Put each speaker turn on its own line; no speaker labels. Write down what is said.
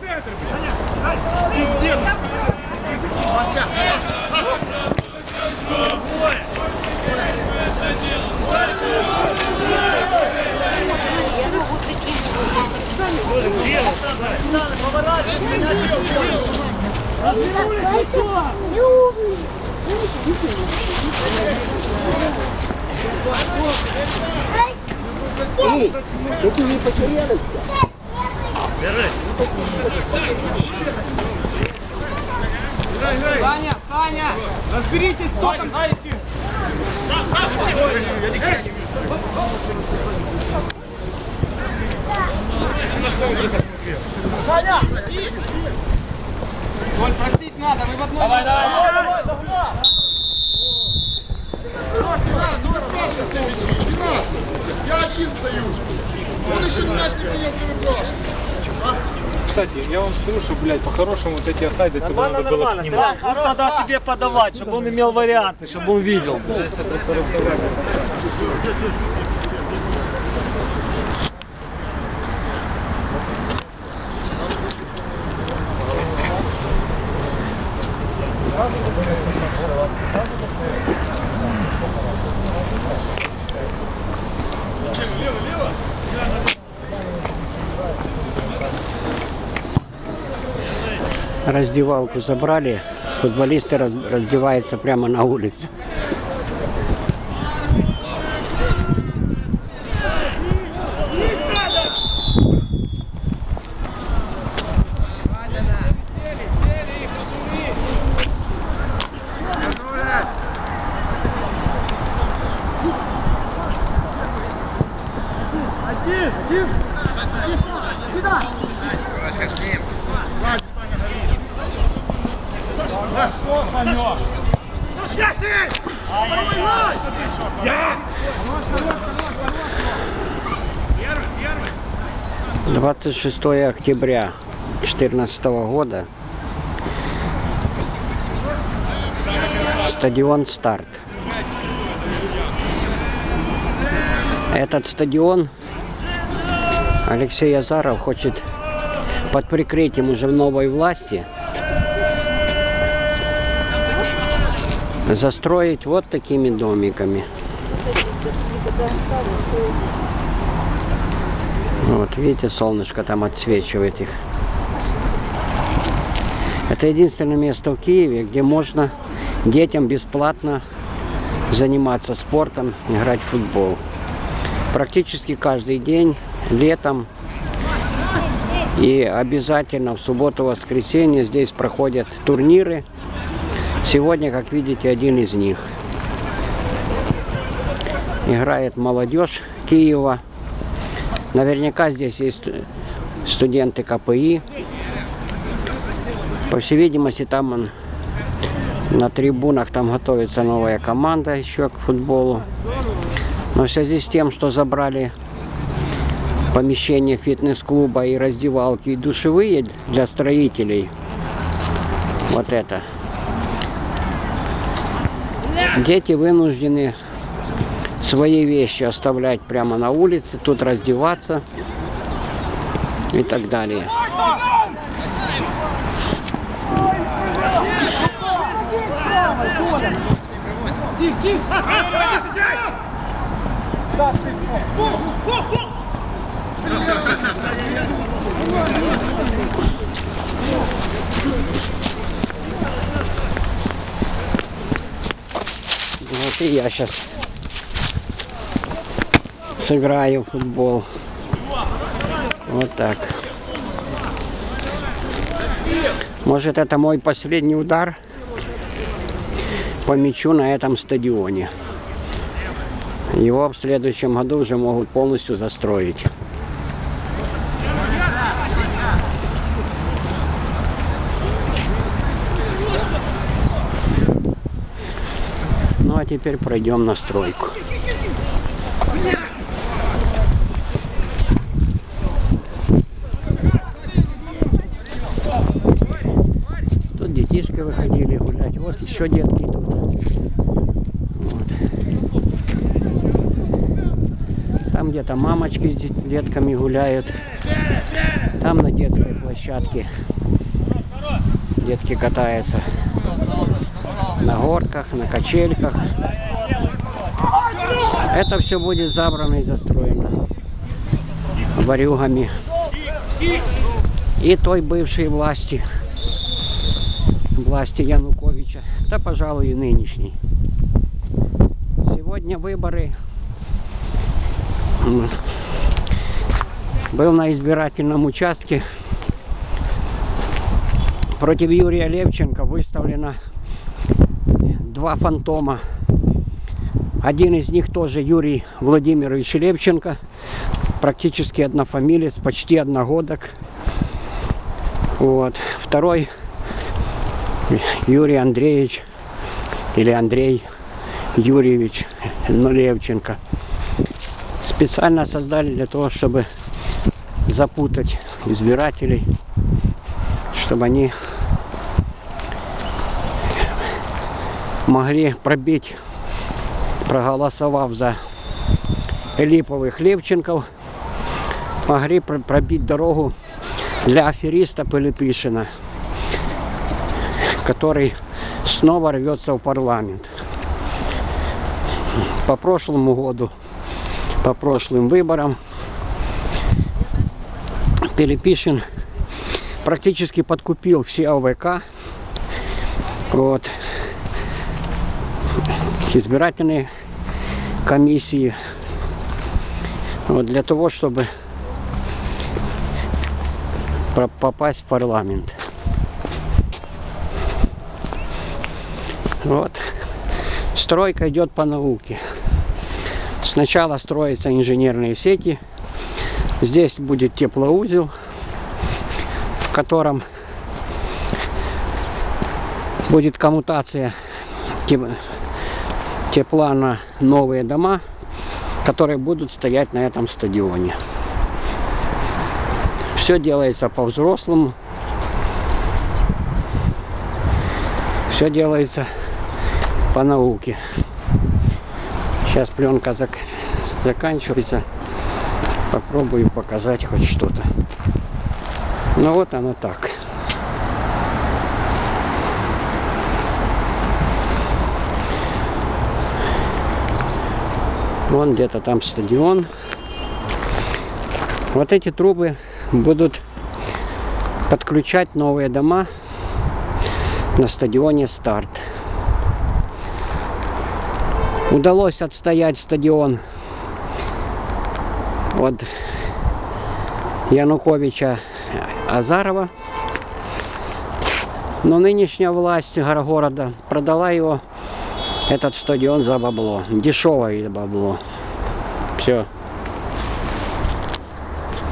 центр, блядь. Пиздец. Вася. Эй, ты не потерялась-то? Саня, Саня! Разберитесь, кто там знаете! Саня! Коль, простить надо, вы в одном... Давай, давай, давай!
Я один стою. Он еще мяч не принял, ты выпрашиваешь.
Кстати, я вам скажу, что, блядь, по-хорошему вот эти осайды надо было бы снимать.
Да, надо себе подавать, чтобы он имел варианты, чтобы он видел.
Раздевалку забрали, футболисты раз- раздеваются прямо на улице. Двадцать шестое октября 2014 года. Стадион «Старт». Этот стадион Алексей Азаров хочет под прикрытием уже новой власти застроить вот такими домиками. Вот, видите, солнышко там отсвечивает их. Это единственное место в Киеве, где можно детям бесплатно заниматься спортом, играть в футбол. Практически каждый день, летом и обязательно в субботу-воскресенье здесь проходят турниры. Сегодня, как видите, один из них. Играет молодежь Киева. Наверняка здесь есть сту- студенты КПИ. По всей видимости, там он, на трибунах там готовится новая команда еще к футболу. Но в связи с тем, что забрали помещение фитнес-клуба и раздевалки и душевые для строителей, вот это, дети вынуждены свои вещи оставлять прямо на улице, тут раздеваться и так далее. Вот и я сейчас сыграю в футбол. Вот так. Может это мой последний удар по мячу на этом стадионе. Его в следующем году уже могут полностью застроить. Теперь пройдем на стройку. Тут детишки выходили гулять. Вот еще детки тут. Вот. Там где-то мамочки с дет- детками гуляют. Там на детской площадке детки катаются на горках, на качельках. Это все будет забрано и застроено варюгами и той бывшей власти, власти Януковича, да, пожалуй, и нынешней. Сегодня выборы был на избирательном участке против Юрия Левченко выставлено два фантома. Один из них тоже Юрий Владимирович Левченко, практически однофамилец, почти одногодок. Вот. Второй Юрий Андреевич или Андрей Юрьевич Левченко. Специально создали для того, чтобы запутать избирателей, чтобы они могли пробить, проголосовав за липовых Левченков, могли пр- пробить дорогу для афериста Пилипишина, который снова рвется в парламент. По прошлому году, по прошлым выборам, Пилипишин практически подкупил все ОВК. Вот. Избирательные комиссии. Вот для того, чтобы попасть в парламент. Вот. Стройка идет по науке. Сначала строятся инженерные сети. Здесь будет теплоузел, в котором будет коммутация тепла на новые дома, которые будут стоять на этом стадионе. Все делается по-взрослому. Все делается по науке. Сейчас пленка зак- заканчивается. Попробую показать хоть что-то. Ну вот оно так. Вон где-то там стадион. Вот эти трубы будут подключать новые дома на стадионе «Старт». Удалось отстоять стадион от Януковича Азарова. Но нынешняя власть горо- города продала его, этот стадион, за бабло. Дешевое бабло. Все.